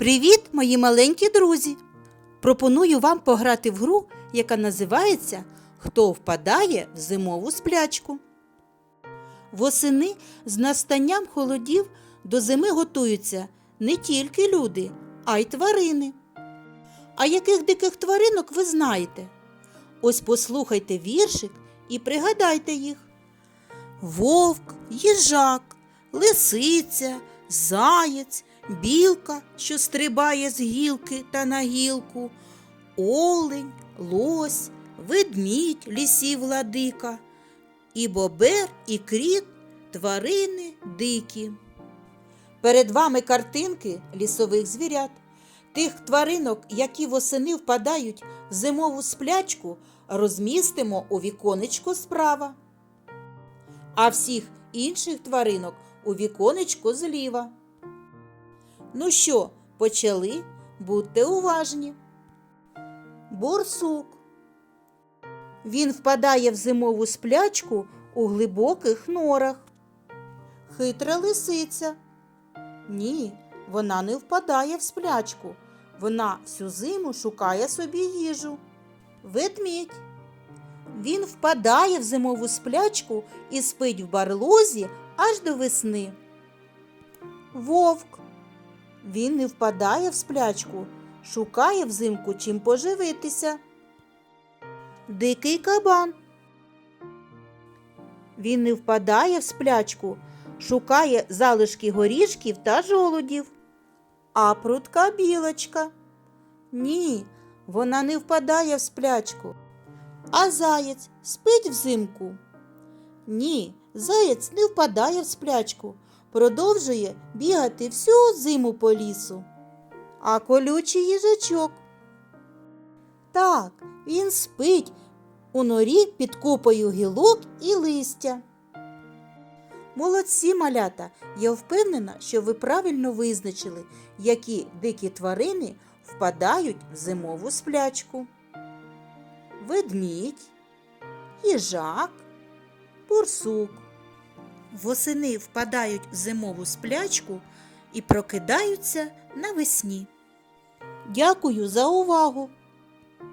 Привіт, мої маленькі друзі! Пропоную вам пограти в гру, яка називається Хто впадає в зимову сплячку. Восени з настанням холодів до зими готуються не тільки люди, а й тварини. А яких диких тваринок ви знаєте? Ось послухайте віршик і пригадайте їх. Вовк, їжак, лисиця, заєць, білка, що стрибає з гілки та на гілку, олень, лось, ведмідь лісів владика, і бобер, і кріт тварини дикі. Перед вами картинки лісових звірят, тих тваринок, які восени впадають в зимову сплячку, розмістимо у віконечко справа а всіх інших тваринок у віконечко зліва. Ну що, почали? Будьте уважні. Борсук. Він впадає в зимову сплячку у глибоких норах. Хитра лисиця. Ні, вона не впадає в сплячку. Вона всю зиму шукає собі їжу. Ведмідь. Він впадає в зимову сплячку і спить в барлозі аж до весни. Вовк. Він не впадає в сплячку, шукає взимку чим поживитися. Дикий кабан. Він не впадає в сплячку, шукає залишки горішків та жолудів. А прутка білочка. Ні, вона не впадає в сплячку. А заєць спить взимку? Ні, заєць не впадає в сплячку, продовжує бігати всю зиму по лісу. А колючий їжачок. Так, він спить у норі під купою гілок і листя. Молодці малята, я впевнена, що ви правильно визначили, які дикі тварини впадають в зимову сплячку ведмідь, їжак, борсук. Восени впадають в зимову сплячку і прокидаються навесні. Дякую за увагу!